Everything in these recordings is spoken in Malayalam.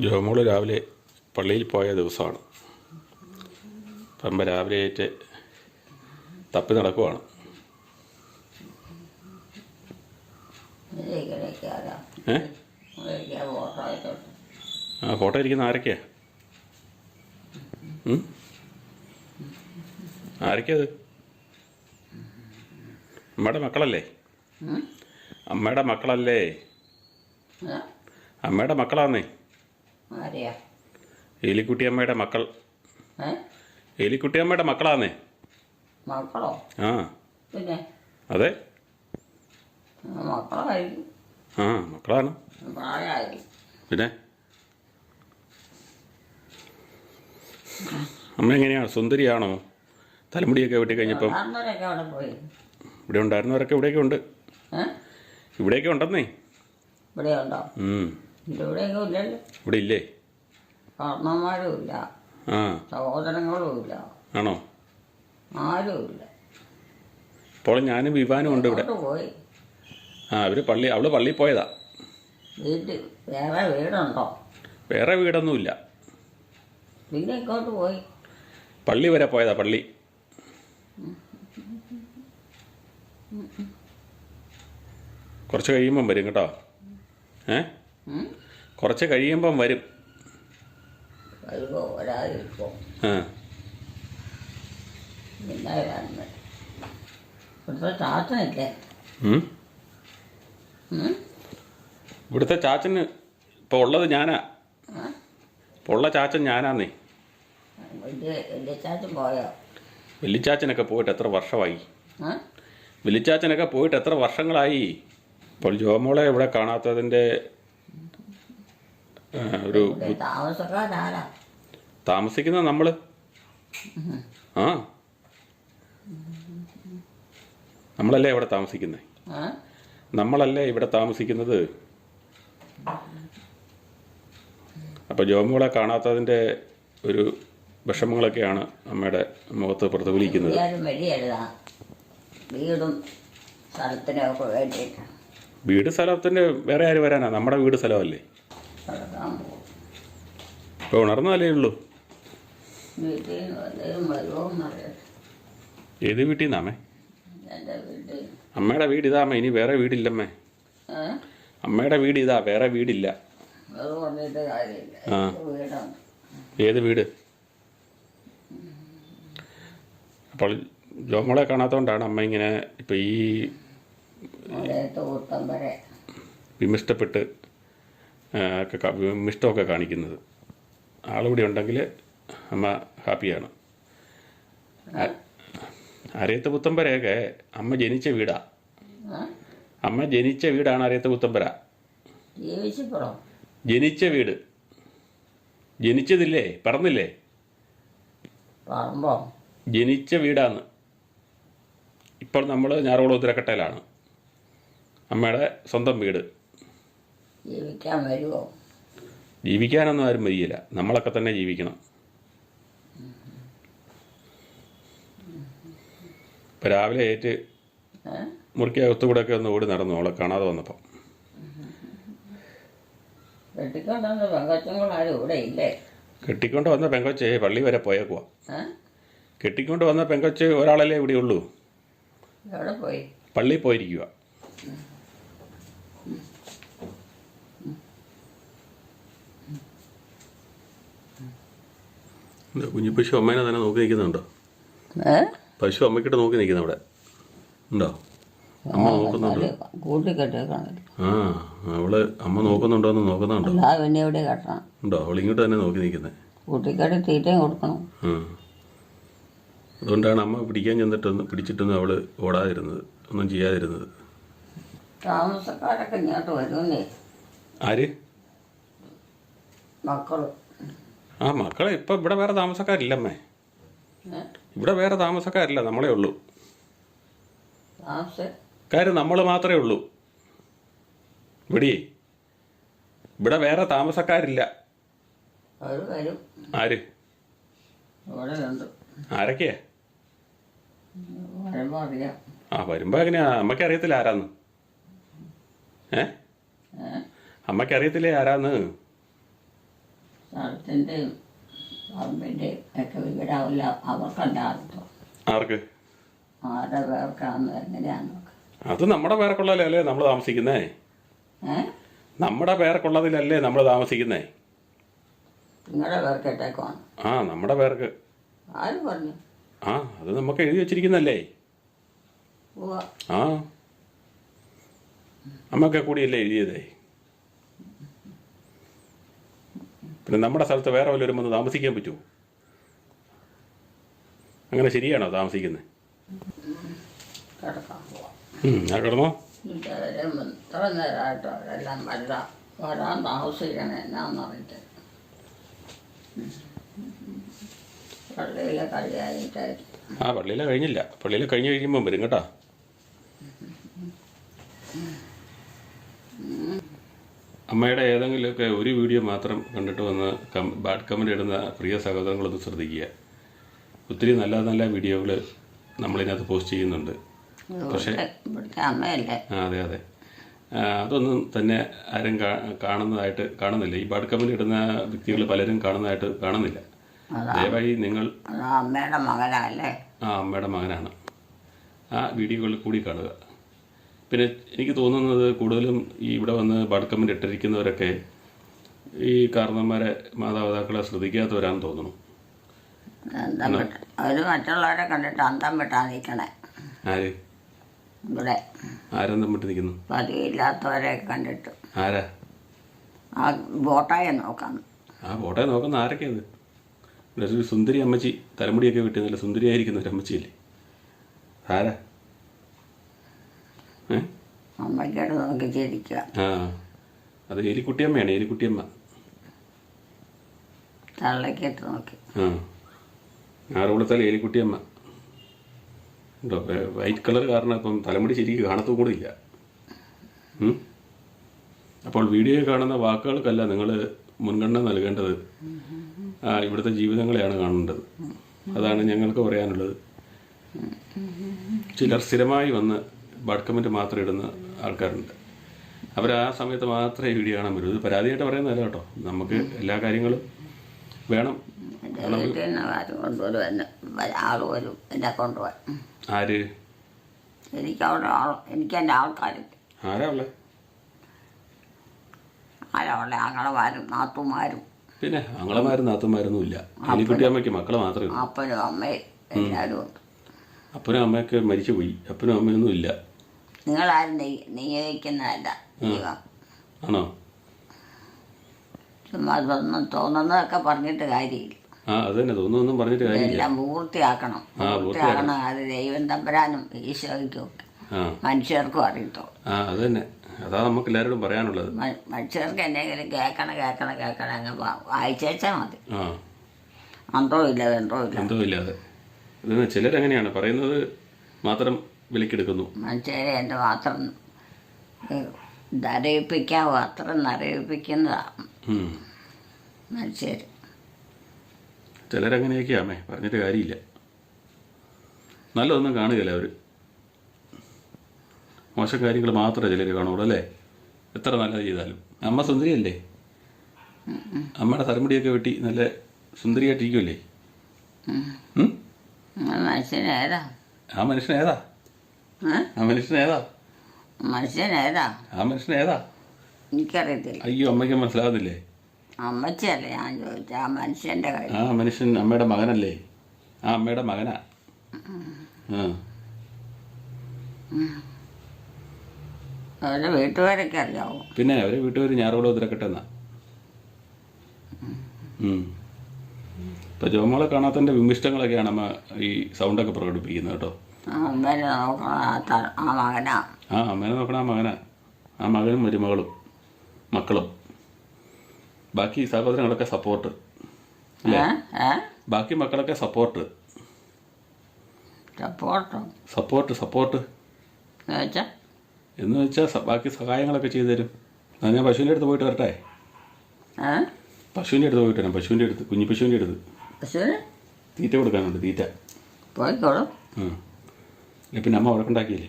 ജോമോൾ രാവിലെ പള്ളിയിൽ പോയ ദിവസമാണ്. പമ്പ രാവിലെ ഏറ്റ് തപ്പി നടക്കുവാണ്. ഏ? ആ ഫോട്ടോ ഇരിക്കുന്ന ആരൊക്കെയാ? ആരൊക്കെയത് അമ്മയുടെ മക്കളല്ലേ? അമ്മയുടെ മക്കളല്ലേ? അമ്മയുടെ മക്കളാന്നേ? ആരെയാ? എലിക്കുട്ടി അമ്മയുടെ മക്കൾ. ഏ? എലിക്കുട്ടി അമ്മയുടെ മക്കളാന്നേ? മക്കളോ? ആ. പിന്നെ? അതെ. ആ, മക്കളായിരിക്കും. ആ മക്കളാണ്. പ്രായമായിരിക്കും. പിന്നെ? അമ്മ എങ്ങനെയാണ് സുന്ദരിയാണോ? തലമുടിയൊക്കെ വെട്ടി കഴിഞ്ഞപ്പം അവിടെ പോയി. ഇവിടെ ഉണ്ടായിരുന്നവരൊക്കെ ഇവിടെയൊക്കെ ഉണ്ട്. ഏ? ഇവിടെയൊക്കെ ഉണ്ടെന്നേ. ഇവിടെ ഉണ്ടോ ഉം. ഇവിടെയൊന്നും ഇല്ലല്ലോ. ഇവിടെ ഇല്ലേ? കാരണന്മാരും ഇല്ല ആ. സഹോദരങ്ങളും ഇല്ല ആണോ? ആരും ഇല്ല ഇപ്പോൾ ഞാനും വിവാനും ഉണ്ട് ഇവിടെ. പോയി. ആ അവർ പള്ളി അവൾ പള്ളിയിൽ പോയതാ. വീട്ടിൽ വേറെ വീടുണ്ടോ? വേറെ വീടൊന്നുമില്ല. പിന്നെ ഇങ്ങോട്ട് പോയി. പള്ളി വരെ പോയതാ പള്ളി. കുറച്ച് കഴിയുമ്പം വരും കേട്ടോ. ഏ? കുറച്ച് കഴിയുമ്പം വരും. ഇവിടുത്തെ ചാച്ചന് ഇപ്പോൾ ഉള്ളത് ഞാനാ? ഇപ്പോൾ ഉള്ള ചാച്ചൻ ഞാനാന്നേ. വലിച്ചാച്ചനൊക്കെ വെല്ലിച്ചാച്ചനൊക്കെ പോയിട്ട് എത്ര വർഷമായി? വലിച്ചാച്ചനൊക്കെ വെല്ലിച്ചാച്ചനൊക്കെ പോയിട്ട് എത്ര വർഷങ്ങളായി? ഇപ്പോൾ ജോമോളെ ഇവിടെ കാണാത്തതിന്റെ ഒരു താമസിക്കുന്ന നമ്മൾ? ആ. നമ്മളല്ലേ ഇവിടെ താമസിക്കുന്നത്? നമ്മളല്ലേ ഇവിടെ താമസിക്കുന്നത്? അപ്പോൾ ജോമോളെ കാണാത്തതിന്റെ ഒരു വിഷമങ്ങളൊക്കെയാണ് അമ്മയുടെ മുഖത്ത് പ്രതിഫലിക്കുന്നത്. വീടും വേണ്ടിയിട്ട്. വീട് സ്ഥലത്തിന്റെ വേറെ ആര് വരാനാ? നമ്മുടെ വീട് സ്ഥലമല്ലേ? പോകും. ഇപ്പോൾ ഉണർന്നാലേ ഉള്ളൂ. വീട്ടിൽ വല്ലതും ഏത് വീട്ടിൽ നിന്നാമേ എന്റെ വീട്ടിൽ അമ്മയുടെ വീട് ഇതാമേ അമ്മ ഇനി വേറെ വീടില്ലമ്മേ. ഏ? അമ്മയുടെ വീട് ഇതാ വേറെ വീടില്ല. അത് പറഞ്ഞിട്ട് കാര്യമില്ല. ആ. ഏത് വീട്? അപ്പോൾ ജോമോളെ കാണാത്തതുകൊണ്ടാണ് അമ്മ ഇങ്ങനെ ഇപ്പോൾ ഈ വരെ. വിമിഷ്ടപ്പെട്ട് ഒക്കെ ക- വിമിഷ്ടമൊക്കെ കാണിക്കുന്നത്. ആളിവിടെ ഉണ്ടെങ്കിൽ അമ്മ ഹാപ്പിയാണ്. അരയത്ത് പുത്തമ്പരയൊക്കെ അമ്മ ജനിച്ച വീടാ. അമ്മ ജനിച്ച വീടാണ് അരയത്ത് പുത്തമ്പര. ജനിച്ച വീട്. ജനിച്ചതില്ലേ? പറന്നില്ലേ? ജനിച്ച വീടാന്ന്. ഇപ്പോൾ നമ്മൾ ഞാറോളം ഉത്തരക്കട്ടയിലാണ്. അമ്മയുടെ സ്വന്തം വീട്. ജീവിക്കാൻ വരുമോ ജീവിക്കാനൊന്നും ആരും വരികയില്ല നമ്മളൊക്കെ തന്നെ ജീവിക്കണം. ഇപ്പം രാവിലെ ഏറ്റ് ഏ? അകത്തുകൂടെ ഒക്കെ ഒന്ന് ഓടി നടന്നു. അവളെ കാണാതെ വന്നപ്പം. കെട്ടിക്കൊണ്ട് വന്ന പെങ്കൊച്ച പള്ളി വരെ പോയേക്കുവാ. കെട്ടിക്കൊണ്ട് വന്ന പെങ്കൊച്ച് ഒരാളല്ലേ ഇവിടെ ഉള്ളൂ. പള്ളി പോയിരിക്കുക കുഞ്ഞു പശു അമ്മേനെ തന്നെ നോക്കി നിൽക്കുന്നുണ്ടോ? പശു അമ്മക്കിട്ട് നോക്കി നിൽക്കുന്ന അവിടെ. ഉണ്ടോ? അമ്മ നോക്കുന്നുണ്ടോ? ആ അവൾ അമ്മ നോക്കുന്നുണ്ടോ? എന്ന് നോക്കുന്നുണ്ടോ ഉണ്ടോ? അവൾ ഇങ്ങോട്ട് തന്നെ നോക്കി നിൽക്കുന്നത് കൂട്ടിക്കെട്ടി തീറ്റയും കൊടുക്കണം. അതുകൊണ്ടാണ് അമ്മ പിടിക്കാൻ ചെന്നിട്ടൊന്ന് പിടിച്ചിട്ടൊന്നും അവൾ ഓടാതിരുന്നത്. ഒന്നും ചെയ്യാതിരുന്നത്. താമസക്കാരൊക്കെ ഇങ്ങോട്ട് വരുന്നേ. ആര്? മക്കൾ. ആ മക്കളെ ഇപ്പം ഇവിടെ വേറെ താമസക്കാരില്ലമ്മേ? ഇവിടെ വേറെ താമസക്കാരില്ല നമ്മളേ ഉള്ളൂ. കാര്യം നമ്മൾ മാത്രമേ ഉള്ളൂ. ഇവിടെ ഇവിടെ വേറെ താമസക്കാരില്ല. ആര്? ആരൊക്കെയാ? ആ വരുമ്പോ എങ്ങനെയാ? അമ്മയ്ക്ക് അറിയത്തില്ല ആരാന്ന്? ഏ? ഏ? അമ്മയ്ക്ക് അറിയത്തില്ലേ ആരാന്ന്? സ്ഥലത്തിന്റെയും പറമ്പിന്റെയും ഒക്കെ വിവരമില്ല. അവർക്കല്ല അർത്ഥം ആർക്ക്? ആരുടെ പേർക്കാന്ന് എങ്ങനെയാന്നൊക്കെ അത് നമ്മുടെ പേരക്കുള്ളതിലല്ലേ നമ്മൾ താമസിക്കുന്നേ? നമ്മുടെ പേരക്കുള്ളതിലല്ലേ നമ്മൾ താമസിക്കുന്നേ? നിങ്ങളുടെ പേർക്കിട്ടേക്കാണ് ആ നമ്മുടെ പേർക്ക്. ആര് പറഞ്ഞു? ആ അത് നമുക്ക് എഴുതി വെച്ചിരിക്കുന്നല്ലേ? ആ. അമ്മക്കെ കൂടിയല്ലേ എഴുതിയതേ? പിന്നെ നമ്മുടെ സ്ഥലത്ത് വേറെ വല്ലവരും വന്ന് താമസിക്കാൻ പറ്റുമോ? അങ്ങനെ ശരിയാണോ താമസിക്കുന്നത് വരാ വരാൻ പള്ളിയിലെ ആ പള്ളിയിലെ കഴിഞ്ഞില്ല. പള്ളിയിലെ കഴിഞ്ഞ് കഴിയുമ്പം വരും കേട്ടോ. അമ്മയുടെ ഏതെങ്കിലുമൊക്കെ ഒരു വീഡിയോ മാത്രം കണ്ടിട്ട് വന്ന് കം ബാഡ് കമന്റ് ഇടുന്ന പ്രിയ സഹോദരങ്ങളൊന്ന് ശ്രദ്ധിക്കുക. ഒത്തിരി നല്ല നല്ല വീഡിയോകൾ നമ്മളിതിനകത്ത് പോസ്റ്റ് ചെയ്യുന്നുണ്ട്. പക്ഷേ ആ അതെ അതെ. അതൊന്നും തന്നെ ആരും കാണുന്നതായിട്ട് കാണുന്നില്ല. ഈ ബാഡ് കമന്റ് ഇടുന്ന വ്യക്തികൾ പലരും കാണുന്നതായിട്ട് കാണുന്നില്ല. ദയവായി നിങ്ങൾ അമ്മയുടെ മകനല്ലേ ആ അമ്മയുടെ മകനാണ്. ആ വീഡിയോകളിൽ കൂടി കാണുക. പിന്നെ എനിക്ക് തോന്നുന്നത് കൂടുതലും ഈ ഇവിടെ വന്ന് ബഡ്കമ്മിൽ ഇട്ടിരിക്കുന്നവരൊക്കെ ഈ കാരണന്മാരെ മാതാപിതാക്കളെ ശ്രദ്ധിക്കാത്തവരാണെന്ന് തോന്നുന്നു. അവർ മറ്റുള്ളവരെ കണ്ടിട്ട് അന്തം വിട്ടാ നിൽക്കണേ ആര്? ഇവിടെ. ആരന്തം വിട്ട് നിൽക്കുന്നു പതിവില്ലാത്തവരെ കണ്ടിട്ട്. ആരാ? ആ ബോട്ടായെ നോക്കാം. ആ ഫോട്ടോ നോക്കുന്ന ആരൊക്കെ അത് ഇവിടെ ഒരു സുന്ദരി അമ്മച്ചി തലമുടിയൊക്കെ വിട്ട് നല്ല സുന്ദരിയായിരിക്കുന്ന ഒരു അമ്മച്ചിയില്ലേ? ആരാ? അമ്മയ്ക്കോട് നോക്കി ചിരിക്കുക ആ അത് എലിക്കുട്ടിയമ്മയാണ് എലിക്കുട്ടിയമ്മ. തള്ളക്കിട്ട് നോക്കി. ആ ആറുകുളത്താൽ എലിക്കുട്ടിയമ്മ. ഉണ്ടോ? വൈറ്റ് കളർ കാരണം ഇപ്പം തലമുടി ശരിക്കും കാണത്തും കൂടെ ഇല്ല. അപ്പോൾ വീഡിയോ കാണുന്ന വാക്കുകൾക്കല്ല നിങ്ങൾ മുൻഗണന നൽകേണ്ടത്. ഇവിടുത്തെ ജീവിതങ്ങളെയാണ് കാണേണ്ടത്. അതാണ് ഞങ്ങൾക്ക് പറയാനുള്ളത്. ചിലർ സ്ഥിരമായി വന്ന് ബഡ് കമന്റ് മാത്രം ഇടുന്ന ആൾക്കാരുണ്ട്. അവർ ആ സമയത്ത് മാത്രമേ വീഡിയോ കാണാൻ പറ്റൂ. ഇത് പരാതിയായിട്ട് പറയുന്നതല്ല കേട്ടോ. നമുക്ക് എല്ലാ കാര്യങ്ങളും വേണം. ആരും വരും. എനിക്ക് അവിടെ എനിക്ക് എന്റെ ആൾക്കാരുണ്ട്. ആരാ നാത്തുമാരും. പിന്നെ അങ്ങളമാരും നാത്തുമാരൊന്നും ഇല്ല. അമ്മയ്ക്ക് മക്കളെ മാത്രമേ ഉള്ളൂ. അപ്പനും അമ്മയും എല്ലാവരും ഉണ്ട്. അപ്പനും അമ്മയൊക്കെ മരിച്ചു പോയി അപ്പനും അമ്മയൊന്നും ഇല്ല. നിങ്ങളാരും ആരും നിയോഗിക്കുന്നതല്ല ദൈവം. ആണോ? ചുമ്മാ ഇതൊന്നും തോന്നുന്നതൊക്കെ പറഞ്ഞിട്ട് കാര്യമില്ല. എല്ലാം പൂർത്തിയാക്കണം. പൂർത്തിയാക്കണം. അത് ദൈവം തമ്പരാനും ഈശോയ്ക്കും ഒക്കെ മനുഷ്യർക്കും അറിയത്തുള്ളൂ. അത് തന്നെ അതാ നമുക്ക് എല്ലാവരോടും പറയാനുള്ളത്. മനുഷ്യർക്ക് എന്തെങ്കിലും കേൾക്കണം കേൾക്കണം കേൾക്കണം അങ്ങ് വായിച്ചാൽ മതി. അന്തോ ഇല്ല എന്തോ ഇല്ല എന്തോ ഇല്ലാതെ ചിലരെങ്ങനെയാണ് പറയുന്നത്? മാത്രം വിലക്കെടുക്കുന്നു. മനുഷ്യരെ എന്റെ മാത്രം ധരയിപ്പിക്കാൻ അത്ര നിറയിപ്പിക്കുന്നതാണ് മനുഷ്യര് മനുഷ്യർ ചിലരങ്ങനെയൊക്കെയാമേ പറഞ്ഞിട്ട് കാര്യമില്ല. നല്ലതൊന്നും കാണുകയില്ല അവർ മോശം കാര്യങ്ങൾ മാത്രമേ ചിലർ കാണുള്ളൂ അല്ലേ? എത്ര നല്ലത് ചെയ്താലും. അമ്മ സുന്ദരിയല്ലേ? അമ്മയുടെ തലമുടിയൊക്കെ വെട്ടി നല്ല സുന്ദരിയായിട്ടിരിക്കുമല്ലേ ആ മനുഷ്യനേതാ ആ മനുഷ്യൻ ഏതാ? മനുഷ്യൻ ഏതാ? ആ മനുഷ്യൻ ഏതാ? എനിക്കറിയത്തില്ല. അയ്യോ അമ്മയ്ക്ക് മനസ്സിലാകുന്നില്ലേ അമ്മച്ചല്ലേ ഞാൻ ചോദിച്ച ആ മനുഷ്യന്റെ കാര്യം. ആ മനുഷ്യൻ അമ്മയുടെ മകനല്ലേ? ആ അമ്മയുടെ മകനാ. ആ. അവരുടെ വീട്ടുകാരൊക്കെ അറിയാവോ? പിന്നെ അവരെ വീട്ടുകാർ ഞാറുകുളം ഉതിരക്കട്ടെ എന്നാ ഇപ്പം ജോമോളെ കാണാത്തതിന്റെ വിമിഷ്ടങ്ങളൊക്കെയാണ് അമ്മ ഈ സൗണ്ടൊക്കെ പ്രകടിപ്പിക്കുന്നത് കേട്ടോ. അമ്മേനെ നോക്കണം ആ ത- ആ മകനാ ആ അമ്മേനെ നോക്കണ ആ മകനാ. ആ മകനും മരുമകളും മക്കളും. ബാക്കി സഹോദരങ്ങളൊക്കെ സപ്പോർട്ട് ഏ ഏ ബാക്കി മക്കളൊക്കെ സപ്പോർട്ട് സപ്പോർട്ടോ സപ്പോർട്ട് സപ്പോർട്ട് എന്ന് വെച്ചാ എന്ന് വെച്ചാൽ സ- ബാക്കി സഹായങ്ങളൊക്കെ ചെയ്തു തരും. ഞാൻ പശുവിന്റെ അടുത്ത് പോയിട്ട് വരട്ടെ? ഏ പശുവിന്റെ അടുത്ത് പോയിട്ട് വരാം. പശുവിന്റെ അടുത്ത് കുഞ്ഞു പശുവിന്റെ അടുത്ത്. പശുവിന്? തീറ്റ കൊടുക്കാനുണ്ട് തീറ്റ. പോയിക്കോളും. ആ പിന്നെ അമ്മ വഴക്കുണ്ടാക്കിയില്ലേ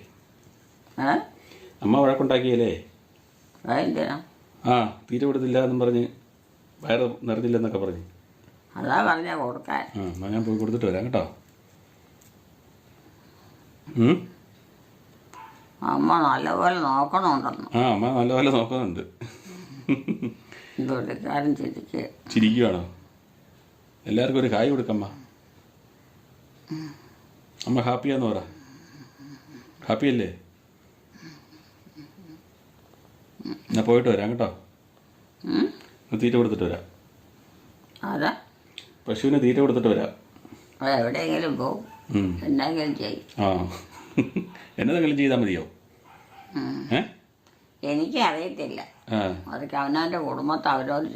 അമ്മ വഴക്കുണ്ടാക്കിയല്ലേ ആ തീരെ കൊടുത്തില്ല എന്നും പറഞ്ഞ് വയറ് നിറഞ്ഞില്ലെന്നൊക്കെ പറഞ്ഞു. അതാ പറഞ്ഞ കൊടുക്കാൻ. ആ എന്നാൽ ഞാൻ പോയി കൊടുത്തിട്ട് വരാം കേട്ടോ? അമ്മ നല്ലപോലെ നോക്കണമുണ്ടെന്ന് ആ അമ്മ നല്ലപോലെ നോക്കുന്നുണ്ട്. ചിരിക്കുക ചിരിക്കുവാണോ? എല്ലാവർക്കും ഒരു കായ് കൊടുക്കമ്മ. അമ്മ ഹാപ്പിയാന്ന് പറ. ഹാപ്പിയല്ലേ? ഞാൻ പോയിട്ട് വരാം കേട്ടോ? തീറ്റ കൊടുത്തിട്ട് വരാം. അതാ. പശുവിന് തീറ്റ കൊടുത്തിട്ട് വരാം. എവിടെയെങ്കിലും പോകും ഉം. എന്തെങ്കിലും ചെയ്യും. ആ. എന്നതെങ്കിലും ചെയ്താൽ മതിയോ? എനിക്ക് ആ. അതൊക്കെ അവനവന്റെ കുടുംബത്തെ അവരോട്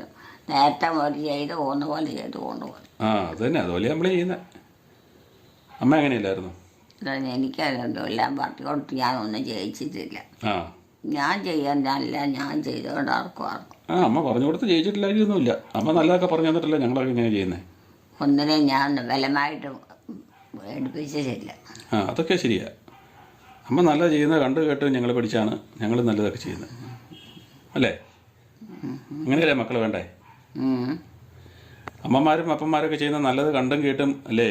നേരത്തെ അവർ ചെയ്ത് പോകുന്ന പോലെ ചെയ്ത് കൊണ്ടുപോകും ആ അത് തന്നെ. അതുപോലെ നമ്മൾ ചെയ്യുന്നത് അമ്മ എങ്ങനെയല്ലായിരുന്നു? എനിക്കറിയണ്ടോ എല്ലാം പാർട്ടി കൊടുത്ത് ഞാനൊന്നും ജയിച്ചിട്ടില്ല. ഞാൻ ചെയ്യാനല്ല ഞാൻ ചെയ്തുകൊണ്ട് ആർക്കും ആർക്കും. ആ അമ്മ പറഞ്ഞു കൊടുത്ത് ജയിച്ചിട്ടില്ലായിരുന്നില്ല അമ്മ നല്ലതൊക്കെ പറഞ്ഞു തന്നിട്ടില്ല ഞങ്ങളൊക്കെ ഇങ്ങനെ ചെയ്യുന്നത് ഒന്നിനെ ഞാൻ ബലമായിട്ട് എടുപ്പിച്ചിട്ടില്ല ആ അതൊക്കെ ശരിയാ. അമ്മ നല്ല ചെയ്യുന്നത് കണ്ടു കേട്ട് ഞങ്ങൾ പഠിച്ചാണ് ഞങ്ങൾ നല്ലതൊക്കെ ചെയ്യുന്നത്. അല്ലേ? അങ്ങനെയല്ലേ മക്കൾ വേണ്ടേ. അമ്മമാരും അപ്പന്മാരൊക്കെ ചെയ്യുന്ന നല്ലത് കണ്ടും കേട്ടും അല്ലേ?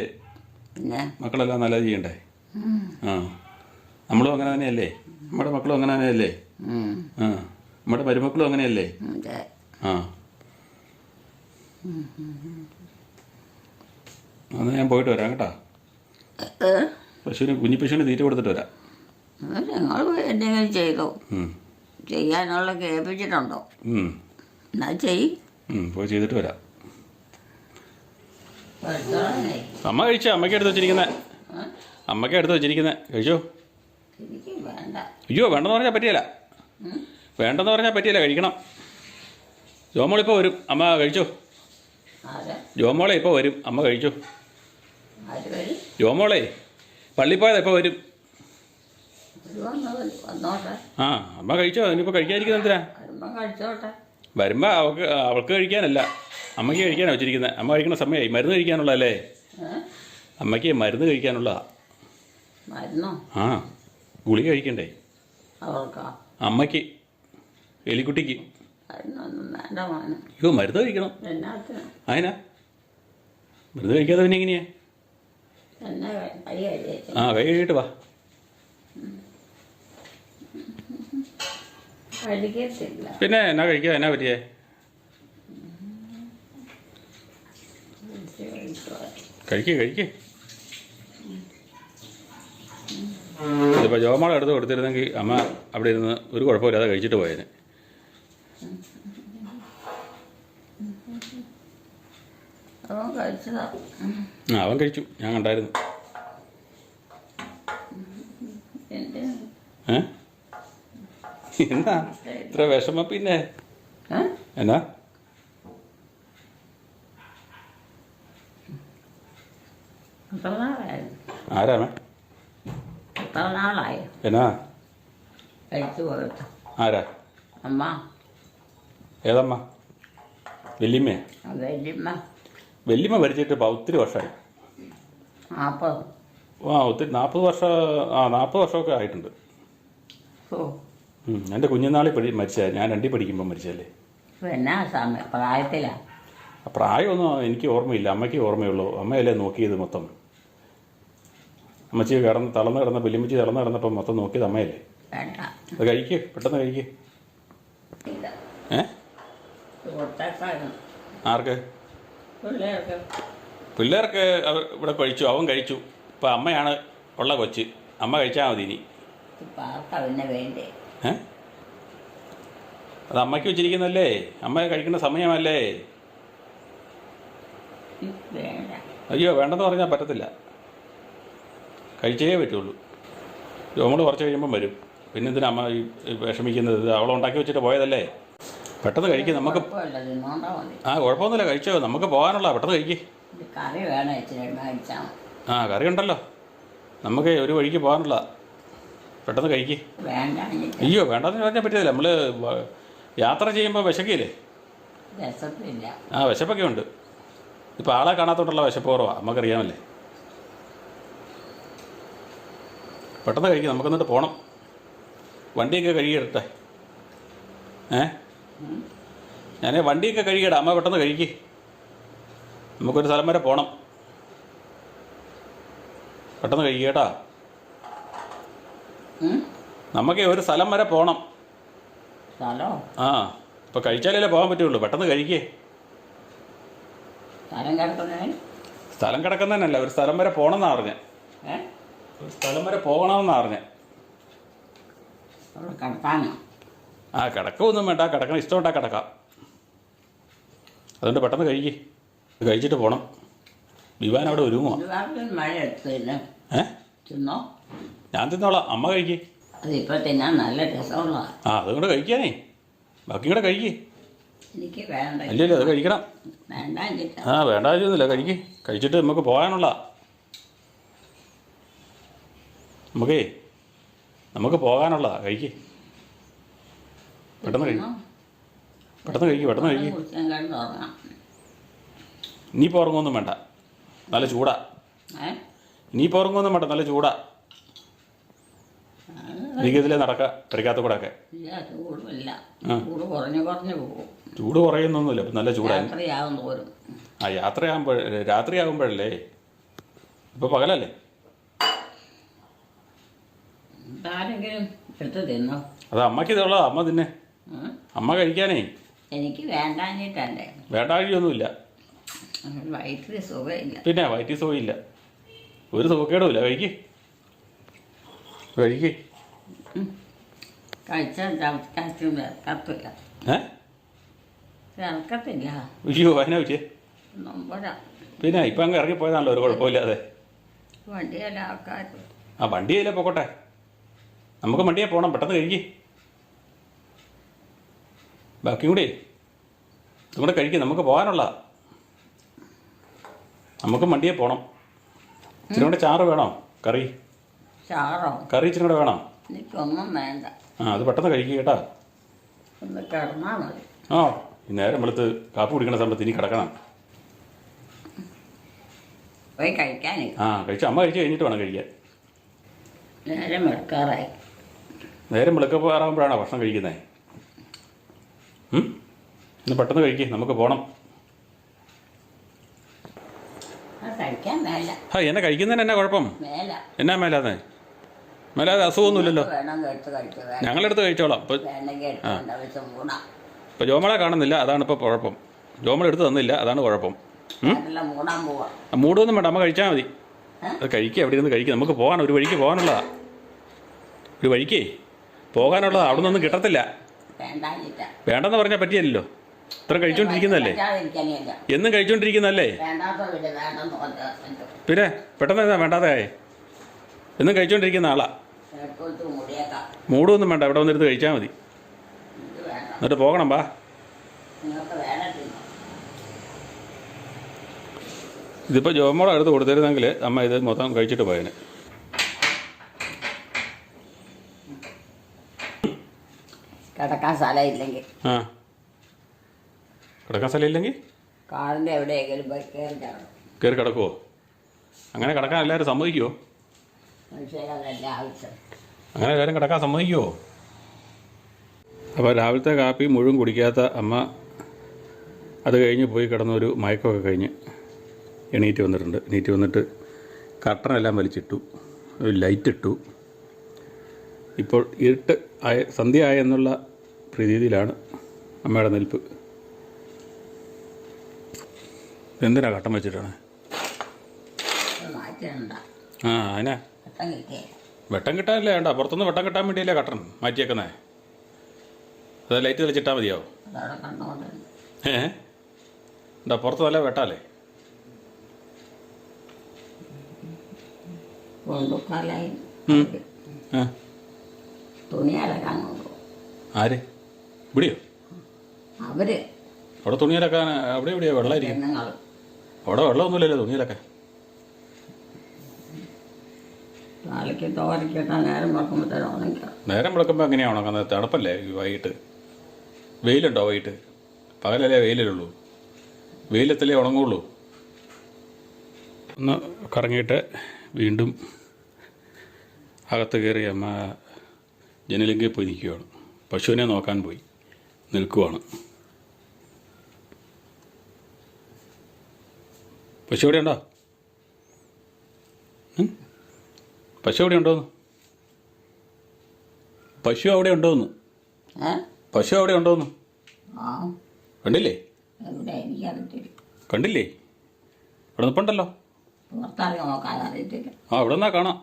മക്കളെല്ലാം നല്ലത് ചെയ്യണ്ടേ. ആ. നമ്മളും അങ്ങനെ തന്നെയല്ലേ? നമ്മുടെ മക്കളും അങ്ങനെ തന്നെയല്ലേ. ആ. നമ്മുടെ മരുമക്കളും അങ്ങനെയല്ലേ? ആ. എന്നാ ഞാൻ പോയിട്ട് വരാം കേട്ടോ? പശുവിന് കുഞ്ഞി പശുവിന് തീറ്റ കൊടുത്തിട്ട് വരാം. നിങ്ങൾ എന്തെങ്കിലും ചെയ്തോ. ചെയ്യാനുള്ള കേൾപ്പിച്ചിട്ടുണ്ടോ. എന്നാ ചെയ്. പോയി ചെയ്തിട്ട് വരാം. അമ്മ കഴിച്ച? അമ്മയ്ക്ക് എടുത്ത് വെച്ചിരിക്കുന്നത് അമ്മയ്ക്ക് എടുത്ത് വെച്ചിരിക്കുന്നത് കഴിച്ചോ? അയ്യോ വേണ്ടെന്ന് പറഞ്ഞാൽ പറ്റിയല്ല? വേണ്ടെന്ന് പറഞ്ഞാൽ പറ്റിയല്ല കഴിക്കണം. ജോമോളിപ്പോൾ വരും. അമ്മ കഴിച്ചോ? ജോമോളെ ഇപ്പോൾ വരും. അമ്മ കഴിച്ചോ? ജോമോളെ പള്ളി പോയത് ഇപ്പോൾ വരും ആ അമ്മ കഴിച്ചോ? ഇനിയിപ്പോൾ കഴിക്കാതിരിക്കുന്നത് എന്തിനാ? വരുമ്പോൾ അവൾക്ക് അവൾക്ക് കഴിക്കാനല്ല. അമ്മയ്ക്ക് കഴിക്കാനാണ് വെച്ചിരിക്കുന്നത് അമ്മ കഴിക്കുന്ന സമയമായി മരുന്ന് കഴിക്കാനുള്ളതല്ലേ? അമ്മയ്ക്ക് മരുന്ന് കഴിക്കാനുള്ളതാ. മരുന്നോ ആ ഗുളിക കഴിക്കണ്ടേ? അവർക്കാ അമ്മയ്ക്ക് എലിക്കുട്ടിക്ക്. മരുന്നൊന്നും വേണ്ട മോനെ. അയ്യോ മരുന്ന് കഴിക്കണം. എന്നാത്തിന് അതിനാ മരുന്ന് കഴിക്കാതെ പിന്നെ എങ്ങനെയാ? എന്നെ കൈ കഴിച്ചു ആ കൈ കഴിയിട്ട് വാ. കഴിക്കത്തില്ല പിന്നെ എന്നാ കഴിക്കുക എന്നാ പറ്റിയേ? കഴിക്കേ കഴിക്കേ. ഇതിപ്പോൾ ജോമാളെ എടുത്ത് കൊടുത്തിരുന്നെങ്കിൽ അമ്മ അവിടെ ഇരുന്ന് ഒരു കുഴപ്പമില്ലാതെ കഴിച്ചിട്ട് പോയേനെ. ആ അവൻ കഴിച്ചു. ഞാൻ കണ്ടായിരുന്നു. എന്താ? ഏ? എന്നാ? ഇത്ര വിഷമം പിന്നെ? എന്നാ എത്ര നാളായി ആരാമേ എത്ര നാളായി എന്നാ? കഴിച്ചു ആരാ? അമ്മ. ഏതമ്മ? വെല്ലിമ്മ വല്യമ്മ വെല്ലിമ്മ. ഭരിച്ചിട്ട് ഇപ്പം ഒത്തിരി വർഷമായി. നാൽപ്പത് ആ ഒത്തിരി നാൽപ്പത് വർഷം ആ നാൽപ്പത് വർഷമൊക്കെ ആയിട്ടുണ്ട്. ഓ. ഉം, എന്റെ കുഞ്ഞുനാളിൽ പഠി മരിച്ച ഞാൻ രണ്ടിൽ പഠിക്കുമ്പോൾ മരിച്ചല്ലേ പിന്നെ സമയം? പ്രായത്തിലാ. ആ പ്രായമൊന്നും എനിക്ക് ഓർമ്മയില്ല. അമ്മയ്ക്ക് ഓർമ്മയുള്ളൂ. അമ്മയല്ലേ നോക്കിയത് മൊത്തം. അമ്മച്ചി കിടന്ന് തളർന്ന് കിടന്ന പെല്ലിമ്മച്ചി തളർന്ന് കിടന്നപ്പോൾ മൊത്തം നോക്കിയത് അമ്മയല്ലേ? അത് കഴിക്ക് പെട്ടെന്ന് കഴിക്ക്. ഏ? ആർക്ക്? പിള്ളേർക്ക്. അവർ ഇവിടെ കഴിച്ചു അവൻ കഴിച്ചു. ഇപ്പം അമ്മയാണ് ഉള്ള കൊച്ച്. അമ്മ കഴിച്ചാൽ മതി ഇനി. ഏ? അത് അമ്മയ്ക്ക് വെച്ചിരിക്കുന്നല്ലേ അമ്മ കഴിക്കുന്ന സമയമല്ലേ? അയ്യോ വേണ്ടെന്ന് പറഞ്ഞാൽ പറ്റത്തില്ല. കഴിച്ചേ പറ്റുള്ളൂ. നമ്മൾ കുറച്ച് കഴിയുമ്പം വരും. പിന്നെ എന്തിനാ അമ്മ ഈ വിഷമിക്കുന്നത്? അവൾ ഉണ്ടാക്കി വെച്ചിട്ട് പോയതല്ലേ? പെട്ടെന്ന് കഴിക്കും. നമുക്ക് ആ കുഴപ്പമൊന്നുമില്ല. കഴിച്ചോ. നമുക്ക് പോകാനുള്ള പെട്ടെന്ന് കഴിക്കും. ആ കറി ഉണ്ടല്ലോ. നമുക്ക് ഒരു വഴിക്ക് പോകാനുള്ള പെട്ടെന്ന് കഴിക്കും. അയ്യോ വേണ്ടെന്ന് പറഞ്ഞാൽ പറ്റിയതില്ല നമ്മൾ യാത്ര ചെയ്യുമ്പോൾ വിശക്കില്ലേ? ആ വിശപ്പൊക്കെ ഉണ്ട്. ഇപ്പോൾ ആളെ കാണാത്തോണ്ടുള്ള വിശപ്പ് കുറവാണ് നമുക്കറിയാമല്ലേ പെട്ടെന്ന് കഴിക്കും നമുക്ക് എന്നിട്ട് പോകണം വണ്ടിയൊക്കെ കഴുകിയിടട്ടെ ഏ? ഞാൻ വണ്ടിയൊക്കെ കഴുകിയിടാം അമ്മ പെട്ടെന്ന് കഴുകി നമുക്കൊരു സ്ഥലം വരെ പോകണം പെട്ടെന്ന് ഉം? നമുക്ക് ഒരു സ്ഥലം വരെ പോകണം ആ ഇപ്പൊ കഴിച്ചാലേ പോകാൻ പറ്റുള്ളൂ. പെട്ടെന്ന് കഴിക്കേ. സ്ഥലം കിടക്കുന്നതിനല്ല ഒരു സ്ഥലം വരെ പോകണമെന്നാണ് പറഞ്ഞത് ഏ? ഒരു സ്ഥലം വരെ പോകണമെന്നാണ് അവിടെ കിടക്കാനോ? ആ കിടക്കൊന്നും വേണ്ട. കിടക്കണം ഇഷ്ടമുണ്ടാ കിടക്കാം. അതുകൊണ്ട് പെട്ടെന്ന് കഴിക്കേ. കഴിച്ചിട്ട് പോണം. വിവാൻ അവിടെ ഒരുങ്ങോ ഒരുപാട് മഴ എടുത്തില്ല. ഏ? തിന്നോ? ഞാൻ തിന്നോളാം. അമ്മ കഴിക്കേ. അതിപ്പോൾ തിന്നാൻ നല്ല ആ അതുകൊണ്ട് കഴിക്കാനേ. ബാക്കി കൂടെ കഴിക്കേ. എനിക്ക് വേണ്ട. അല്ലല്ലോ അത് കഴിക്കണം. വേണ്ട ആ വേണ്ട കാര്യമൊന്നുമില്ല. കഴിക്കേ. കഴിച്ചിട്ട് നമുക്ക് പോകാനുള്ള നമുക്കേ നമുക്ക് പോകാനുള്ളതാ കഴിക്ക്. പെട്ടെന്ന് കഴിക്കും. പെട്ടെന്ന് കഴിക്കും പെട്ടെന്ന് കഴിക്കും. ഇനിയിപ്പോൾ ഉറങ്ങുമൊന്നും വേണ്ട. നല്ല ചൂടാ. നീ ഇനിയിപ്പോൾ ഉറങ്ങുമൊന്നും വേണ്ട നല്ല ചൂടാ. എനിക്കിതിലേ നടക്ക പെരക്കാത്ത കൂടെ ഒക്കെ. ചൂട് കുറയുന്നൊന്നുമില്ല അപ്പം നല്ല ചൂടാ ആ യാത്രയാകുമ്പോൾ രാത്രിയാകുമ്പോഴല്ലേ ഇപ്പോൾ പകലല്ലേ? ആരെങ്കിലും എടുത്ത് തിന്നോ? അത് അമ്മയ്ക്ക് ഇതുള്ളതാ അമ്മ തിന്നെ? അമ്മ കഴിക്കാനേ. എനിക്ക് വേണ്ടാഞ്ഞിട്ടല്ലേ. വേണ്ടാഴിയൊന്നുമില്ല വയറ്റിൽ സുഖമില്ല. പിന്നെ വയറ്റിൽ സുഖമില്ല. ഒരു സുഖക്കേടുമില്ല. കഴിക്ക്. കഴിക്ക്. കഴിച്ചാൽ ചവക്കാറ്റും ഇറക്കത്തില്ല ഏ? ഇറക്കത്തില്ല അയ്യോ അതിനെ പറ്റിയേ നമ്പരാ. പിന്നെ ഇപ്പം അങ്ങ് ഇറങ്ങിപ്പോയതാണല്ലോ ഒരു കുഴപ്പമില്ലാതെ. വണ്ടിയല്ല ആൾക്കാർ ആ വണ്ടിയല്ലേ പോക്കോട്ടെ. നമുക്ക് വണ്ടിയെ പോകണം പെട്ടെന്ന് കഴിക്ക്. ബാക്കിയും കൂടി നമ്മുടെ കഴിക്കും നമുക്ക് പോകാനുള്ള. നമുക്ക് വണ്ടിയെ പോകണം ഇച്ചിരി കൂടെ ചാറ് വേണോ കറി. ചാറോ? കറി ഇച്ചിരി കൂടെ വേണം. എനിക്കൊന്നും വേണ്ട. ആ അത് പെട്ടെന്ന് കഴിക്കുക കേട്ടാ. ഒന്ന് കിടന്നാൽ മതി. ആ നേരം വെളുത്ത് കാപ്പി കുടിക്കണ സമയത്ത് ഇനി കിടക്കണം. പോയി കഴിക്കാനേ. ആ കഴിച്ചു അമ്മ കഴിച്ചു കഴിഞ്ഞിട്ട് വേണം കഴിക്കാൻ. നേരം എടുക്കാറായി നേരം വെളുക്കപ്പാറാകുമ്പോഴാണോ ഭക്ഷണം കഴിക്കുന്നത് ഇന്ന് പെട്ടെന്ന് കഴിക്കേ നമുക്ക് പോകണം ആ എന്നെ കഴിക്കുന്നതിന് എന്നാ കുഴപ്പം? എന്നാ മേലാതെ മേലാതെ അസുഖമൊന്നുമില്ലല്ലോ. ഞങ്ങളെടുത്ത് കഴിച്ചോളാം. ഇപ്പൊ ഇപ്പൊ എടുത്തോണ്ട് വെച്ച് മൂടാം ഇപ്പം ജോമളെ കാണുന്നില്ല അതാണ് ഇപ്പോൾ കുഴപ്പം. ജോമള എടുത്ത് തന്നില്ല അതാണ് കുഴപ്പം. മൂടൊന്നും വേണ്ട അമ്മ കഴിച്ചാൽ മതി. അത് കഴിക്കുക അവിടെ ഇരുന്ന് കഴിക്കുക നമുക്ക് പോകാൻ ഒരു വഴിക്ക് പോകാനുള്ളതാ. ഒരു വഴിക്കേ. പോകാനുള്ളതാ അവിടെ നിന്നൊന്നും കിട്ടത്തില്ല വേണ്ടെന്ന് പറഞ്ഞാൽ പറ്റിയല്ലോ ഇത്ര കഴിച്ചോണ്ടിരിക്കുന്നല്ലേ എന്നും കഴിച്ചോണ്ടിരിക്കുന്നല്ലേ പിന്നെ പെട്ടെന്ന് എന്താ വേണ്ടാതെ എന്നും കഴിച്ചോണ്ടിരിക്കുന്ന ആളാ. മൂടൊന്നും വേണ്ട ഇവിടെ വന്നിരുന്ന് കഴിച്ചാൽ മതി. എന്നിട്ട് പോകണം ബാ ഇതിപ്പോൾ ജോമോടെ അടുത്ത് കൊടുത്തിരുന്നെങ്കിൽ അമ്മ ഇത് മൊത്തം കഴിച്ചിട്ട് പോയേനെ. കിടക്കാൻ സ്ഥലമില്ലെങ്കിൽ. കിടക്കാൻ സ്ഥലമില്ലെങ്കിൽ? കാറിന്റെ എവിടെയെങ്കിലും പോയി കയറി കിടക്കും. കയറി കിടക്കുമോ അങ്ങനെ കിടക്കാൻ എല്ലാവരും സമ്മതിക്കുമോ മനുഷ്യന് ആവശ്യം. അങ്ങനെ എല്ലാവരും കിടക്കാൻ സമ്മതിക്കുമോ അപ്പോൾ രാവിലത്തെ കാപ്പി മുഴുവൻ കുടിക്കാത്ത അമ്മ അത് കഴിഞ്ഞ് പോയി കിടന്നൊരു മയക്കമൊക്കെ കഴിഞ്ഞ് എണീറ്റ് വന്നിട്ടുണ്ട്. എണീറ്റ് വന്നിട്ട് കട്ടനെല്ലാം വലിച്ചിട്ടു. ഒരു ലൈറ്റ് ഇട്ടു. ഇപ്പോൾ ഇരുട്ട് ആയ സന്ധ്യ ആയ എന്നുള്ള പ്രതീതിയിലാണ് അമ്മയുടെ നിൽപ്പ്. എന്തിനാ കട്ടൻ വെച്ചിട്ടാണ്? ആ അതിനാ. വെട്ടം കിട്ടാനല്ലേ വേണ്ട. പുറത്തുനിന്ന് വെട്ടം കിട്ടാൻ വേണ്ടിയല്ലേ കട്ടൺ മാറ്റിയേക്കുന്നേ? അത് ലൈറ്റ് തെളിച്ചിട്ടാൽ മതിയാവും. ഏ? എന്താ പുറത്ത് നല്ല വെട്ടാലേ തുണി അലക്കാൻ ആര്? ഇവിടെയോ? അവർ. അവിടെ തുണിയിലക്കാൻ അവിടെ എവിടെയാ വെള്ളമായിരിക്കും? പെണ്ണുങ്ങൾ അവിടെ വെള്ളമൊന്നുമില്ലല്ലോ തുണിയിലൊക്കെ. നാളേക്ക് തോരക്കിട്ടാ നേരം വെക്കുമ്പോഴത്തേനും ഉണങ്ങിക്കാം നേരം വിളക്കുമ്പോൾ എങ്ങനെയാണ് ഉണങ്ങുന്നത്? തണുപ്പല്ലേ ഈ വൈകിട്ട്? വെയിലുണ്ടോ വൈകിട്ട്? പകലല്ലേ വെയിലുള്ളൂ വെയിലത്തല്ലേ ഉണങ്ങുള്ളൂ? ഒന്ന് കറങ്ങിയിട്ട് വീണ്ടും അകത്ത് കയറി അമ്മ ജനലിങ്കിൽ പോയി നിൽക്കുകയാണ്. പശുവിനെ നോക്കാൻ പോയി. നിൽക്കുവാണ്. പശു എവിടെയുണ്ടോ? പശു എവിടെ ഉണ്ടോന്ന് പശു അവിടെ ഉണ്ടോന്ന് പശു അവിടെ ഉണ്ടോന്ന് കണ്ടില്ലേ? കണ്ടില്ലേ? ഇവിടെ നിപ്പുണ്ടല്ലോ. ആ ഇവിടെ നിന്നാ കാണാം.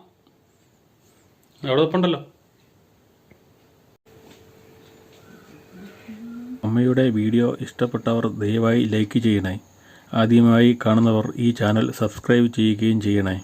അവിടെ നിപ്പുണ്ടല്ലോ. അമ്മയുടെ വീഡിയോ ഇഷ്ടപ്പെട്ടവർ ദയവായി ലൈക്ക് ചെയ്യണേ. ആദ്യമായി കാണുന്നവർ ഈ ചാനൽ സബ്സ്ക്രൈബ് ചെയ്യുകയും ചെയ്യണേ.